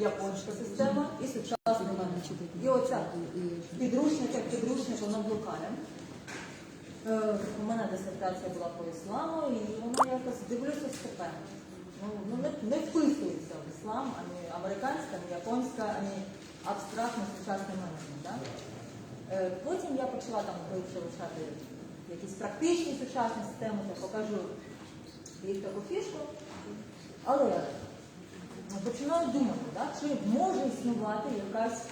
японська система і сучасний менеджмент. І оця підручник, як підручник, воно блукає. Е, У мене дисертація була по ісламу, і вона якось дивлюся степенно. Ну, ну не, не вписується в іслам, ані американська, ані японська, ані абстрактний сучасний менеджмент. Да? Е, Потім я почала там вивчати якісь практичні сучасні системи, я покажу їх таку фішку. Але починаю думати, да, чи може існувати якась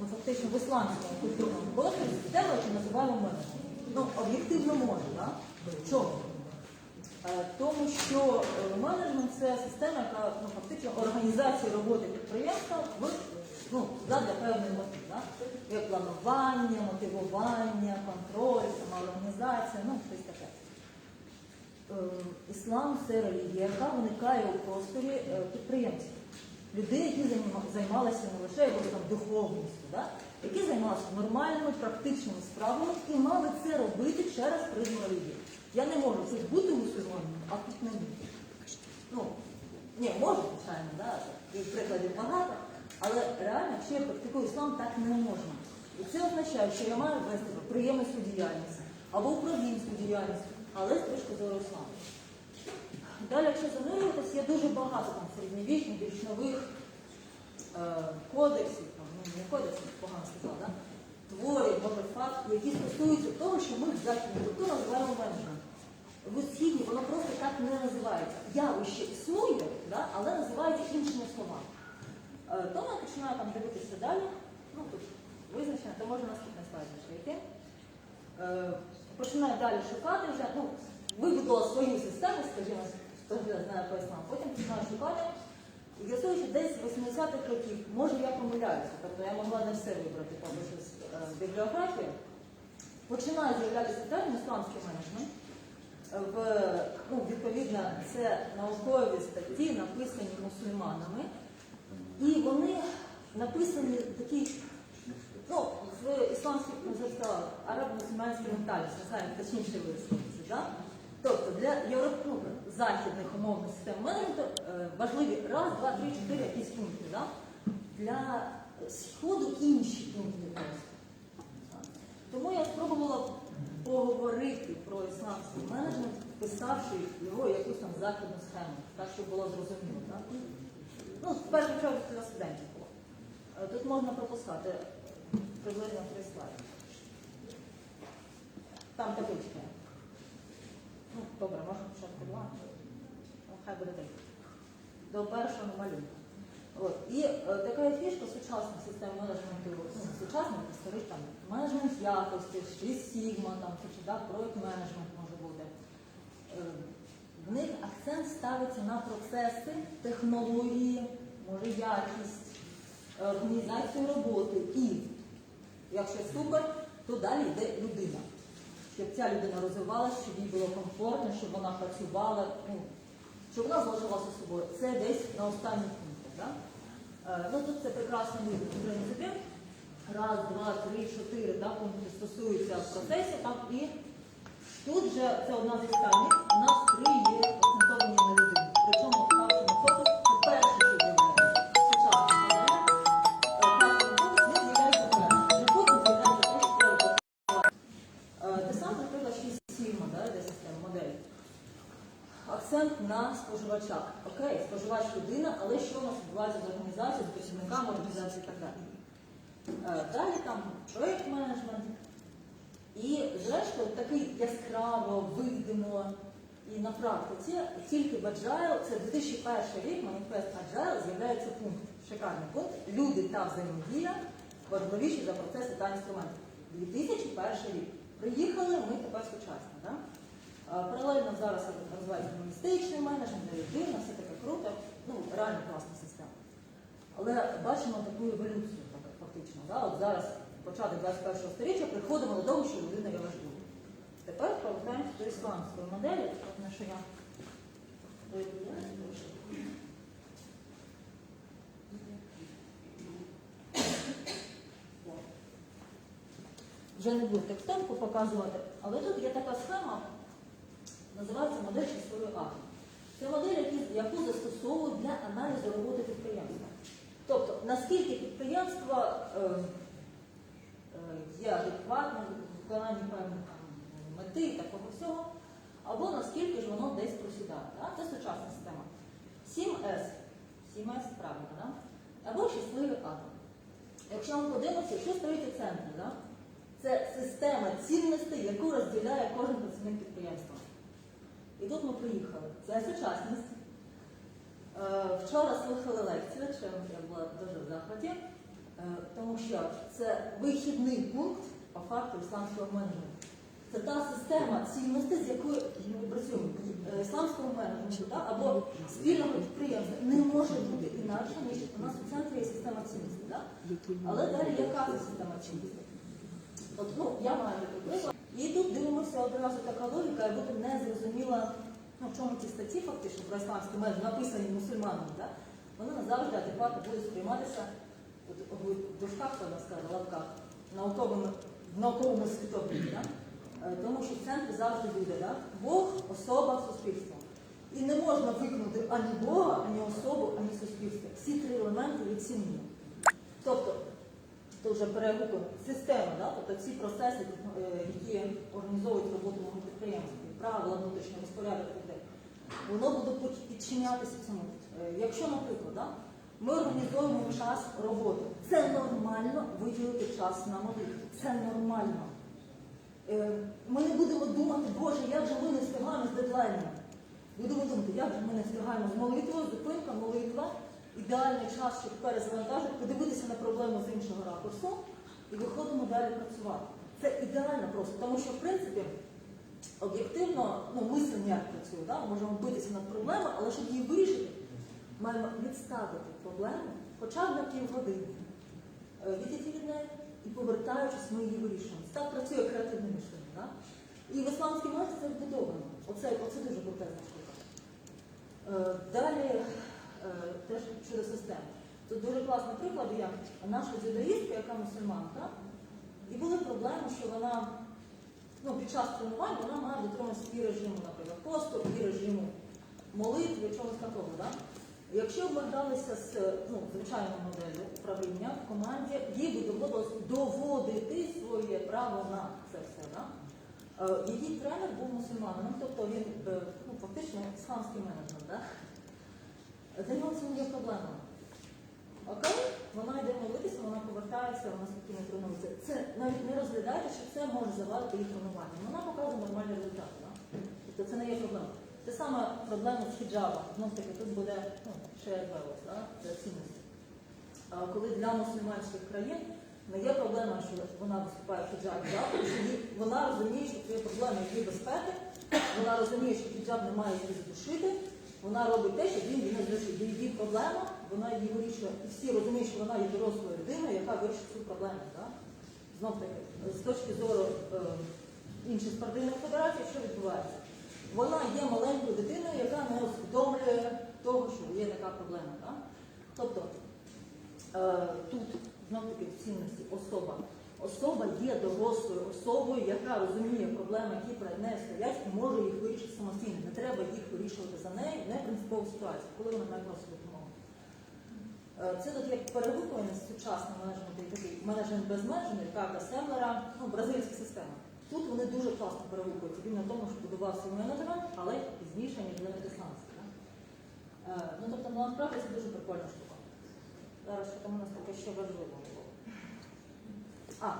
ну, фактично в ісламському культурному просторі система, яку називаємо менеджмент. Ну, об'єктивно може, да? Чому? Е, Тому що е, менеджмент це система, яка ну, фактично організація роботи підприємства в ну, задля певної мети. Да? Як планування, мотивування, контроль, самоорганізація, ну щось таке. Е, Іслам це релігія, яка виникає у просторі е, підприємців. Людей, які займалися не лише якоюсь там духовністю, да? які займалися нормальними практичними справами і мали це робити через призму релігії. Я не можу тут бути мусульманом, а тут не бути. Ну, ні, можу, звичайно, да? прикладів багато, але реально, якщо практикую іслам, так не можна. І це означає, що я маю вести приємницьку діяльність або управлінську діяльність, але з точки зору ісламу. Далі, якщо занурюватись, є дуже багато там середньовічних, більш нових е, кодексів, там, ну не кодексів, погано сказала, да? творів, може фактів, які стосуються того, що ми в західній культурі називаємо менеджмент. В східні воно просто так не називається. Явище існує, да? але називається іншими словами. Е, тому я починаю там дивитися далі. Ну, тут визначено, то може наступний слайд ще йти. Починаю далі шукати вже, ну, вибудувала свою систему, скажімо, хто знає по ісламу. Потім починаю шукати. І з'ясую, що десь 80-х років, може я помиляюся, тобто я могла не все вибрати там щось е, бібліографію. Починає з'являтися термін ісламський менеджмент. В, ну, відповідно, це наукові статті, написані мусульманами. І вони написані ну, в ісламській сказала, арабо-мусульманській ментальності, не знаю, точніше висловитися, да? Тобто для Європ... ну, західних умовних систем менеджменту е, важливі раз, два, три, чотири якісь пункти. Да? Для сходу інші пункти просто. Тому я спробувала поговорити про ісламський менеджмент, вписавши його якусь там західну схему, так, щоб було зрозуміло. Ну, в першу чергу для студентів було. Е, Тут можна пропускати приблизно три слайди. Там табличка. Ну, добре, можна спочатку два. Ну, хай буде так. До першого малюнка. От. І е, така є фішка сучасних систем менеджменту, ну, сучасних історичних там менеджмент якості, Six Sigma, там, чи да, проект менеджмент може бути. Е, в них акцент ставиться на процеси, технології, може якість, е, організацію роботи. І якщо супер, то далі йде людина. Щоб ця людина розвивалася, щоб їй було комфортно, щоб вона працювала, ну, щоб вона залишилася собою. Це десь на останніх пунктах. Да? Е, ну, тут це прекрасно видно. В раз, два, три, чотири да, пункти стосуються процесів, так, і тут же це одна з останніх, у нас три є організацією, організації і так далі. Е, Далі там проєкт менеджмент. І зрештою такий яскраво, видимо і на практиці тільки в Agile, це 2001 рік, маніфест Agile, з'являється пункт, шикарний пункт. Люди та взаємодія важливіші за процеси та інструменти. 2001 рік. Приїхали, ми тепер сучасні. Да? А, Паралельно зараз розвивається гуманістичний менеджмент, людина, все таке круто, ну, реально класна система. Але бачимо таку еволюцію фактично. Да? От зараз, початок 21 століття, приходимо до того, що людина є важлива. Тепер повертаємося до ісландської моделі, що я вже не буду текстовку показувати, але тут є така схема, називається модель шестої атому. Це модель, яку застосовують для аналізу роботи підприємства. Наскільки підприємство е, е, є адекватним виконанні певних мети і такого всього, або наскільки ж воно десь просідає. Да? Це сучасна система. 7С. 7С правильно, да? або щасливий атом. Якщо ми подивимося, що стоїть у центрі, да? це система цінностей, яку розділяє кожен працівник підприємства. І тут ми приїхали. Це сучасність. Е, Вчора слухали лекцію, чим я була дуже в захваті, е, тому що це вихідний пункт по факту ісламського менеджменту. Це та система цінностей, з якою працюємо. Е, Ісламського менеджменту да, або спільного підприємства не може бути інакше, ніж у нас у центрі є система цінностей. Да? Але далі яка система цінностей? От, ну, я маю приклад. І тут дивимося одразу така логіка, яка буде не зрозуміла, ну, в чому ті статті фактично про ісламську межу написані мусульманами, да? вони не завжди адекватно будуть сприйматися в дужках, вона сказала, лапках, науковими, в науковому світогляді. Да? Е, Тому що в центрі завжди буде да? Бог, особа, суспільство. І не можна виконати ані Бога, ані особу, ані суспільство. Всі три елементи відцінені. Тобто, це вже перегукує система, да? тобто ці процеси, е, які організовують роботу підприємства, правила внутрішнього розпорядок людей, воно буде підчинятися цьому. Е, Якщо, наприклад, да, ми організовуємо час роботи, це нормально виділити час на молитву. Це нормально. Е, Ми не будемо думати, Боже, як же ми не встигаємо з дедлайнами. Будемо думати, як же ми не встигаємо з молитвою, зупинка, молитва, ідеальний час, щоб перезавантажити, подивитися на проблему з іншого ракурсу і виходимо далі працювати. Це ідеально просто, тому що, в принципі, об'єктивно, ну, мислення як працює, да? можемо битися над проблемою, але щоб її вирішити, маємо відставити проблему хоча б на півгодини. Е, Відійти від неї і повертаючись, ми її вирішуємо. Так працює креативне мислення. Да? І в ісламській масі це вбудовано. Оце, оце дуже крутезна штука. Е, Далі е, теж щодо системи. Тут дуже класний приклад є наша дзюдоїстка, яка мусульманка, і були проблеми, що вона ну, під час тренувань вона має дотримуватися і режиму, наприклад, посту, і режиму молитви, чогось такого. Да? Якщо ми гралися з ну, звичайною моделлю управління в команді, їй би доводилось доводити своє право на це все. Да? Е, Її тренер був мусульманином, тобто він е, ну, фактично ісламський менеджмент. Да? Для нього це є проблема. Окей, вона йде молитися, вона повертається, вона спокійно тренується. Це навіть не розглядайте, що це може завадити її тренування. Вона показує нормальний результат. Да? Тобто це не є проблема. Те саме проблема з хіджабом. Знов таки тут буде ну, ще велос, да? це цінності. А коли для мусульманських країн не є проблема, що вона виступає в хіджабі, да? вона розуміє, що є проблема її безпеки, вона розуміє, що хіджаб не має її задушити, вона робить те, щоб він її не задушив. Є її проблема, вона її вирішує. І всі розуміють, що вона є дорослою людиною, яка вирішить цю проблему. Да? Знов таки, з точки зору е, інших спортивних федерацій, що відбувається? Вона є маленькою дитиною, яка не усвідомлює того, що є така проблема. Да? Тобто е, тут знов таки в цінності особа. Особа є дорослою особою, яка розуміє проблеми, які перед нею стоять, і може їх вирішити самостійно. Не треба їх вирішувати за нею, не принципову ситуацію, коли вона має просто допомогу. Е, Це тут як перегукування з сучасним менеджментом, такий менеджмент безмежний, карта Семлера, ну, бразильська система. Тут вони дуже класно перегукуються. Він на тому, що будувався менеджмент, але пізніше, ніж для. Е, Ну, тобто, насправді це дуже прикольна штука. Зараз що там у нас таке ще важливо було. А,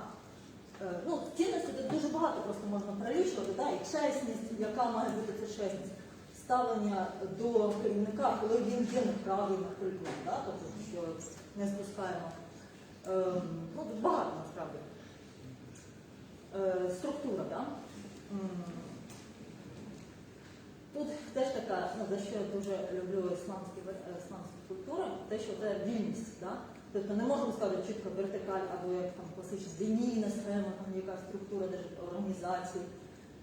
е, ну, цінності тут дуже багато просто можна перелічувати, да? і чесність, яка має бути ця чесність. Ставлення до керівника, коли він є неправий, наприклад, да? тобто, що не спускаємо. Е, ну, тут багато насправді. Е, структура, да? Тут теж така, ну, за що я дуже люблю ісламські, е, ісламські культури, те, що це вільність. Да? Тобто не можемо сказати чітко вертикаль або як там класична лінійна схема, там якась структура організації,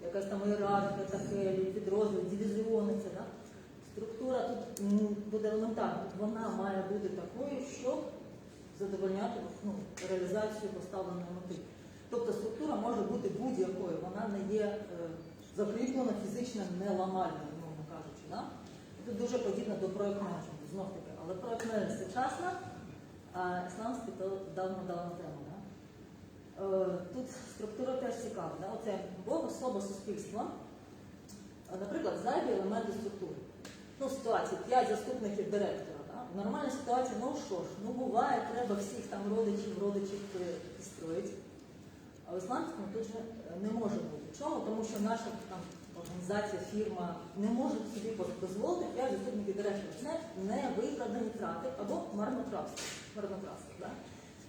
якась там ієрархія, такелі, підрозділ, дивізіони. Це, да? Структура тут буде елементарна. Вона має бути такою, щоб задовольняти ну, реалізацію поставленої мети. Тобто структура може бути будь-якою, вона не є е, закріплена фізично неламальною, мовно кажучи. Да? Це дуже подібно до проєкт менеджменту, знов таки. Але проєкт менеджмент сучасна, а ісламський то давно-давно тема. Да? Е, Тут структура теж цікава. Да? Оце Бог, особа суспільства. Наприклад, зайві елементи структури. Ну, ситуація, п'ять заступників директора. Да? Нормальна ситуація, ну що ж, ну буває, треба всіх там родичів, родичів підстроїти. А в ісламському тут же е, не може бути. Чому? Тому що наша там організація, фірма не може собі дозволити п'ять заступників директора. Це невиправдані трати або марнотратство. марнотратство да?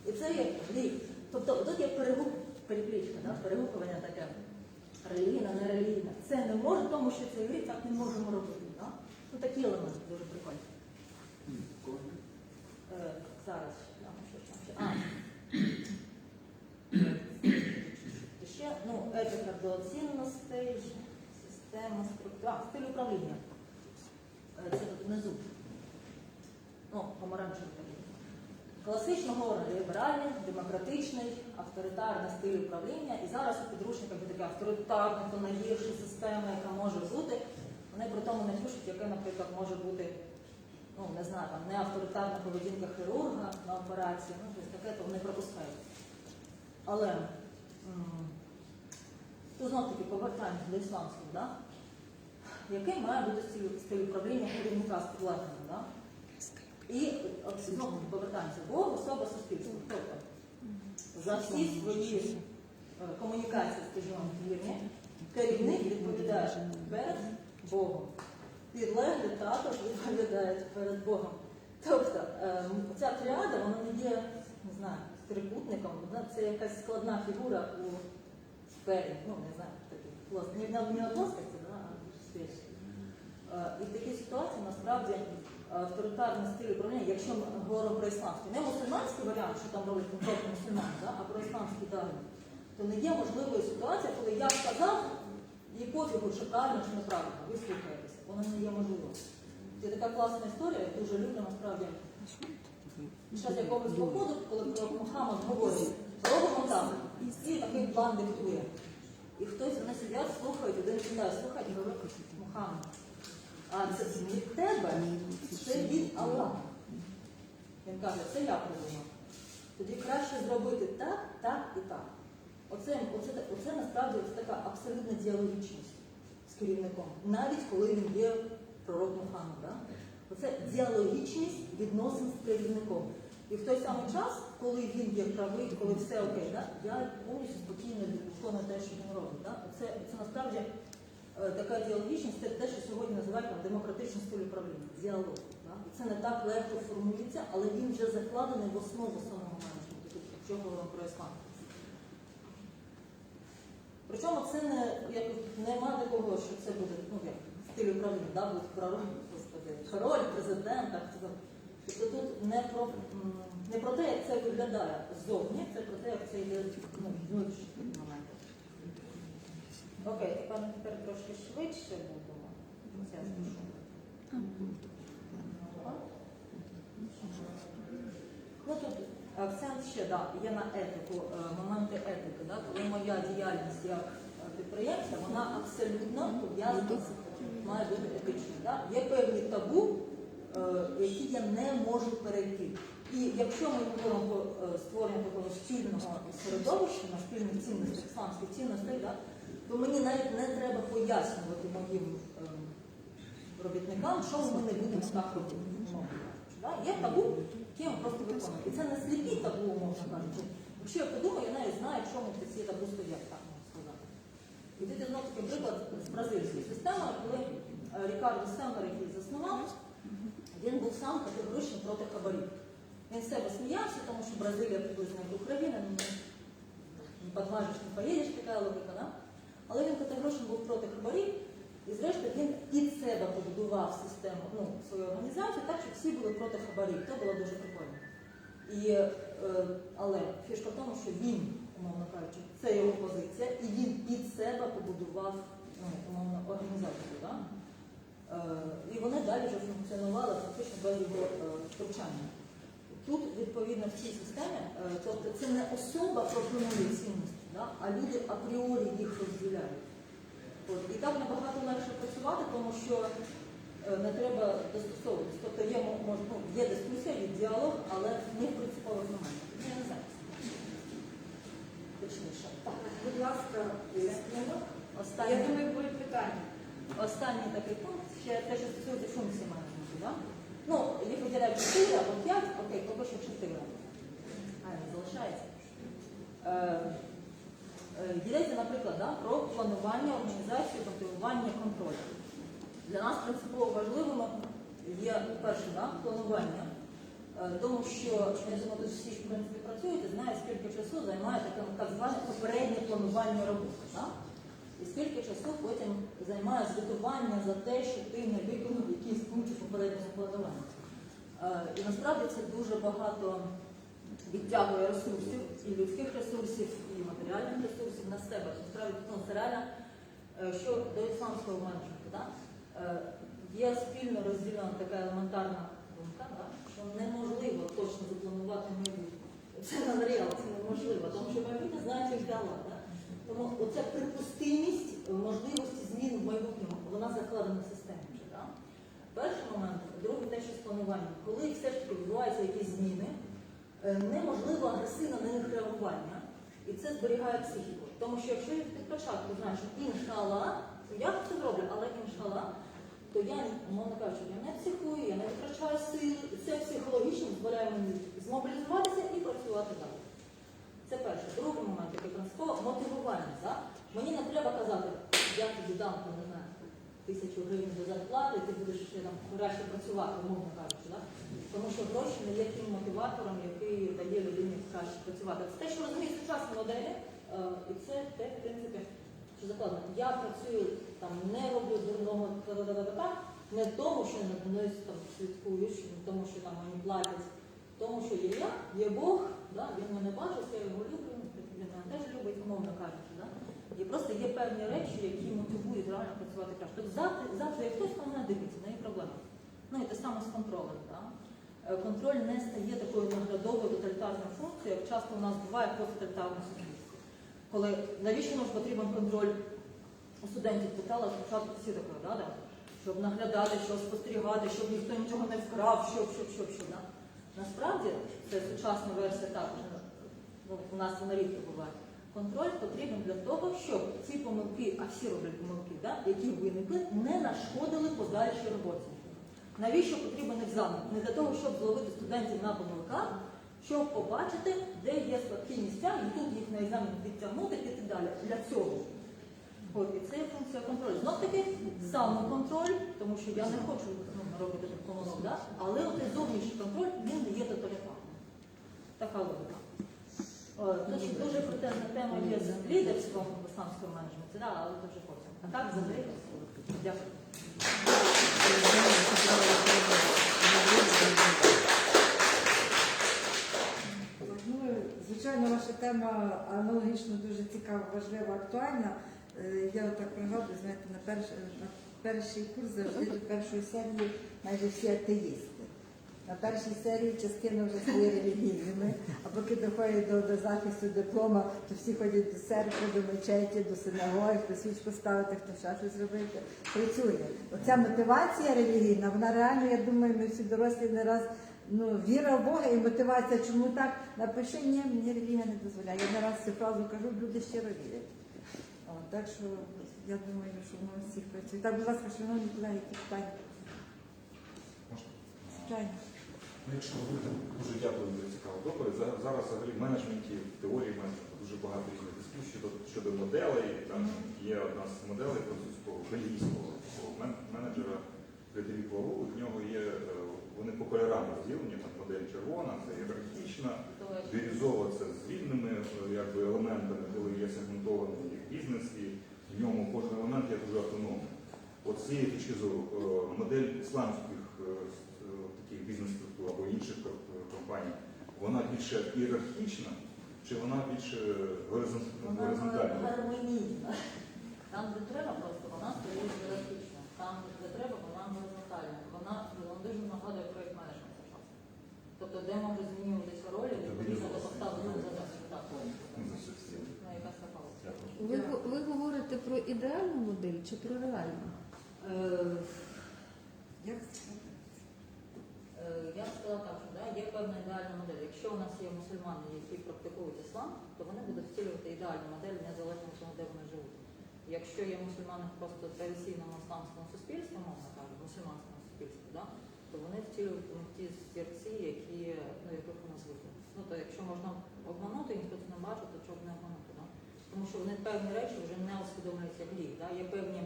І це є гріх. Тобто тут є перегук, перекличка, да? перегукування таке. Релігійна, не релігійна. Це не може, тому що це гріх, так не можемо робити. Да? Ну такі елементи дуже прикольні. Е, зараз там що там ще. А. Ще, ну, етика до цінностей, система структура, стиль управління. Е, Це тут внизу. Ну, помаранчевий такий. Класично говоримо ліберальний, демократичний, авторитарний стиль управління. І зараз у підручниках є така авторитарна, то найгірша система, яка може бути. Вони при тому не пишуть, яке, наприклад, може бути, ну, не знаю, там, не авторитарна поведінка хірурга на операції, ну, щось таке, то вони пропускають. Але м, тут знов таки повертаємося до ісламського, да? Який має бути стиль, управління керівника з підлеглими, да? І знову повертаємося, Бог особа суспільства. Тобто за всі свої е, комунікації, скажімо, вірні, керівник відповідає перед Богом. Підлеглі також відповідають перед Богом. Тобто е, ця тріада, вона не є, не знаю, трикутником, вона це якась складна фігура у сфері, ну не знаю, плоск- не, не плоскості, да, а в І в такій ситуації насправді авторитарний стиль управління, якщо ми говоримо про ісламський, не мусульманський варіант, що там робить конкретно мусульман, да, а про ісламський даний, то не є можливою ситуація, коли я сказав, і пофігу, чи правильно, чи неправильно, ви слухаєтеся. Воно не є можливо. Це така класна історія, я дуже люблю насправді. Під час якогось походу, коли про Мухаммад говорить, робимо так, і такий план диктує. І хтось вони сидять, слухають, один сідає, слухають і говорить, Мухаммад, а це від тебе, це від Аллаха. Він каже, це я придумав. Тоді краще зробити так, так і так. Оце, оце, оце насправді це така абсолютна діалогічність з керівником, навіть коли він є пророк Мухаммад. Да? Оце діалогічність відносин з керівником. І в той самий час, коли він є правий, коли все окей, да? я повністю спокійно виконую те, що він робить. Да? Це, це насправді така діалогічність, це те, що сьогодні називають демократичний стиль управління, діалог. Да? Це не так легко формується, але він вже закладений в основу самого менеджменту, Тут, якщо говоримо про іслам. Причому це не як нема такого, що це буде ну як стиль управління, да, буде король, король, президент, так. Тобто тут не про не про те, як це виглядає ззовні, це про те, як це йде ну, внутрішні моменти. Окей, тепер, тепер трошки швидше будемо. Це. Ну тут акцент ще да, є на етику, е, моменти етики. Да, коли моя діяльність як е, підприємця, вона абсолютно пов'язана з має бути етичною. Да? Є певні табу, е, які я не можу перейти. І якщо ми говоримо про е, створення такого спільного середовища на спільних цінностях, ісламських цінностей, да, то мені навіть не треба пояснювати моїм е, робітникам, що ми не будемо так робити. Є табу, ми просто виконуємо. І це не сліпі табу, можна кажучи. Якщо я подумаю, я навіть знаю, чому ці табу стоять, так можна сказати. І тут знову таки приклад з бразильської системи, коли е, Рікардо Семер, який заснував, він був сам категорично проти хабарів. Він себе сміявся, тому що Бразилія приблизно як Україна, ну, не подмажеш, не поїдеш, така логіка, да? Але він категорично був проти хабарів, і зрештою він під себе побудував систему, ну, свою організацію, так, щоб всі були проти хабарів. Це було дуже прикольно. І, е, але фішка в тому, що він, умовно кажучи, це його позиція, і він під себе побудував ну, умовно, організацію. Да? Е, і вони далі вже функціонували фактично без його е, втручання. Тут, відповідно, в цій системі, е, тобто це не особа пропонує цінності, да? а люди апріорі їх розділяють. От. І так набагато легше працювати, тому що е, не треба достосовуватися. Тобто є мож, ну, є дискусія, є діалог, але не в принципових моментах. Я не знаю. Точніше. Так, будь ласка, Останній, я думаю, будуть питання. Останній такий пункт, ще те, що стосується функції менеджменту. Да? Ну, їх виділяють 4 або 5, окей, поки що 4. А, не залишається. Е, Йдеться, наприклад, да, про планування, організацію, контролювання, контроль. Для нас принципово важливими є перше да, планування, Е, тому що я думаю, тут всі в принципі працюють і знають, скільки часу займає таке так зване попереднє планування роботи. Да? І скільки часу потім займає звітування за те, що ти не виконав якісь пункти попереднього планування. Е, І насправді це дуже багато відтягує ресурсів, і людських ресурсів, і матеріальних ресурсів на себе. Насправді ну, це реально, е, що до ісламського менеджменту. Да? Е, Є спільно розділена така елементарна думка, да? що неможливо точно запланувати майбутнє. Це назріло, це неможливо, тому що майбутнє знає тільки Allah. Да? Тому оця припустимість можливості змін в майбутньому, вона закладена в системі. Да? Перший момент, другий те, що з плануванням. Коли все ж таки відбуваються якісь зміни, неможливо агресивно на них реагування, і це зберігає психіку. Тому що якщо я від початку знаю, що іншала, я це зроблю, але іншала, то я, умовно кажучи, я не психую, я не витрачаю сили, це психологічно дозволяє мені змобілізуватися і працювати далі. Це перше. Другий момент, який принципово мотивування. Да? Мені не треба казати, я тобі дам, тисячу гривень до зарплати, ти будеш там краще працювати, умовно кажучи. Да? Тому що гроші не є тим мотиватором, який дає людині краще працювати. Це те, що розуміють сучасні моделі, е, і це те, в принципі, що закладено. Я працюю там, не роблю дурного не тому, що мною там слідкують, не тому, що там мені платять, тому що є я, є Бог, да? він мене бачить, я його люблю, він мене теж любить, умовно кажучи. Да? І просто є певні речі, які мотивують реально працювати. Тобто завтра, завтра як хтось на мене дивиться, не є проблема. Ну і те саме з контролем. Да? Е, Контроль не стає такою наглядовою тоталітарною функцією, як часто у нас буває по тоталітарному. Коли навіщо нам потрібен контроль? У студентів питала спочатку всі таке, да, да? щоб наглядати, щоб спостерігати, щоб ніхто нічого не вкрав, щоб, щоб, щоб, щоб. Да? Насправді, це сучасна версія також, ну, у нас вона рідко буває. Контроль потрібен для того, щоб ці помилки, а всі роблять помилки, да, які виникли, не нашкодили подальшій роботі. Навіщо потрібен екзамен? Не для того, щоб зловити студентів на помилках, щоб побачити, де є слабкі місця, і тут їх на екзамен відтягнути і так далі. Для цього. От, і це є функція контролю. Знов таки самоконтроль, тому що я не хочу ну, робити помилок, да? але от зовнішній контроль він не є тоталітарним. Така логіка. О, Дуже, дуже крутезна тема є з лідерством в ісламському менеджменті, да, але дуже потім. А так взагалі. Дякую. Ну, звичайно, ваша тема аналогічно дуже цікава, важлива, актуальна. Е, Я отак пригадую, знаєте, на, перш, на перший курс завжди до першої серії майже всі атеїсти. На першій серії частина вже стає релігійними, а поки доходять до, до захисту диплома, то всі ходять до церкви, до мечеті, до синагоги, хто свічку ставити, хто ще щось робити. Працює. Оця мотивація релігійна, вона реально, я думаю, ми всі дорослі не раз ну, віра в Бога і мотивація, чому так? Напиши, ні, мені релігія не дозволяє. Я не раз цю фразу кажу, люди щиро вірять. О, так що я думаю, що воно всіх працює. Так, будь ласка, шановні колеги, які питання? Звичайно. Ну, якщо говорити, дуже дякую за цікаву доповідь. Зараз взагалі в менеджменті, в теорії менеджменту дуже багато різних дискусій щодо, моделей. Там є одна з моделей французького бельгійського менеджера Фредерік Лаву. У нього є, е, вони по кольорам розділені, там модель червона, це ієрархічна, бірюзова це з вільними е, якби, елементами, коли є сегментований бізнес, і в ньому кожен елемент є дуже автономним. От з цієї точки зору е, модель ісламських таких або інших компаній, вона більше ієрархічна чи вона більше горизон- Вона гармонійна. Там, де треба, просто вона стоїть ієрархічно. Там, де треба, вона горизонтальна. Вона, вона дуже нагадує проєкт менеджменту часу. Тобто, де можуть змінюватися ролі, відповідно до поставлених задач. Ви, ви говорите про ідеальну модель чи про реальну? Е, Як? Е, Я б сказала певна ідеальна модель. Якщо у нас є мусульмани, які практикують іслам, то вони будуть втілювати ідеальну модель незалежно від того, де вони живуть. якщо є мусульмани просто традиційному ісламському суспільстві, мовно кажуть, мусульманському суспільстві, да, то вони втілюють ті зірці, які, ну, яких вони звикли. Ну, то якщо можна обманути, ніхто це не бачить, то чого б не обманути, да? Тому що вони певні речі вже не усвідомлюють як гріх. Да? Є певні,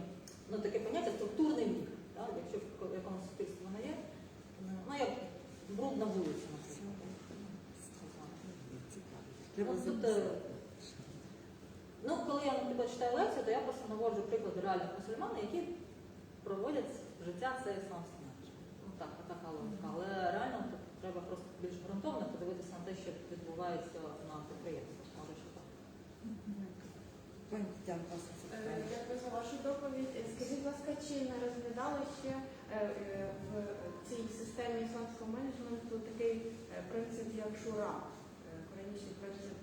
ну таке поняття структурний гріх. Да? Якщо в якомусь суспільстві воно є, ну як бруд на Ну, тут, е, Ну, коли я наприклад читаю лекцію, то я просто наводжу приклади реальних мусульман, які проводять життя це ісламське наче. Ну так, така логіка. Але реально тут треба просто більш ґрунтовно подивитися на те, що відбувається на підприємствах. Може, що так. Е. Дякую за вашу доповідь. Е, Скажіть, будь ласка, чи не розглядали ще е, е, в цій системі ісламського менеджменту такий е, принцип, як шура, е, принцип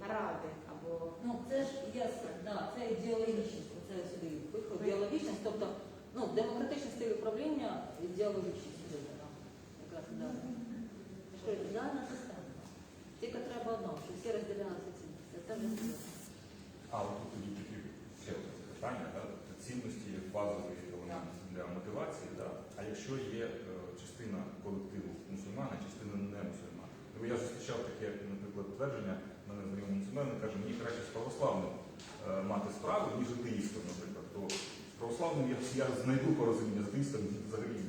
наради або Ну, це ж є, да, це ідеологічність, це сюди виход, ідеологічність, тобто ну, демократичний стиль управління, ідеологічність якраз да. Що ідеальна система. Тільки треба одного, щоб всі розділялися цінності. Це все. А от тут тоді такі ще одне запитання, да? цінності як базовий елемент для мотивації, да? а якщо є е, частина колективу мусульмани, частина не мусульман. Ну, я зустрічав таке, наприклад, твердження, мене знайомий мусульманин каже, мені краще з православним е, мати справу, ніж атеїстом, наприклад. То з православним я, я знайду порозуміння, з атеїстом взагалі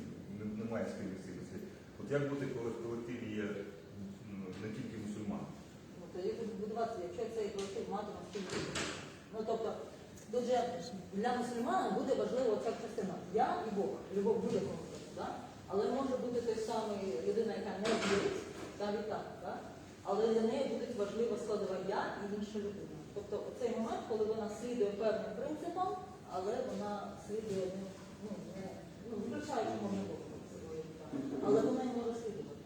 немає цінностей. От як бути, коли в колективі є не тільки мусульмани? Ну, Тоді тут будувати, якщо цей колектив матиме спільну. Ну тобто, тут же для мусульмана буде важлива ця частина. Я і Бог, любов в будь-якому да? Але може бути той самий людина, яка не вірить, так, але для неї буде важлива складова я і інша людина. Тобто оцей момент, коли вона слідує певним принципам, але вона слідує ну, не, ну, включаючи мовну Але вона не може слідувати.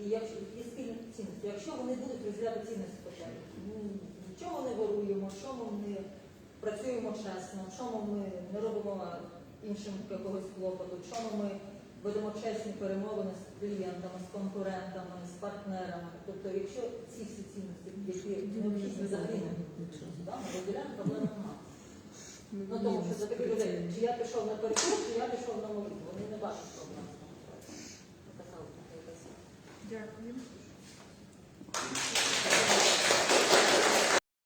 І якщо і спільних цінностей, якщо вони будуть розділяти цінності спочатку, ну, чому не воруємо, чому ми працюємо чесно, чому ми не робимо іншим якогось клопоту, чому ми ведемо чесні перемовини з клієнтами, з конкурентами, з партнерами. Тобто, якщо ці всі цінності, які необхідні да, ми розділяємо, проблем немає. Ну тому що за таких людей, чи я пішов на перекур, чи я пішов на молитву, вони не бачать проблем. Дякую.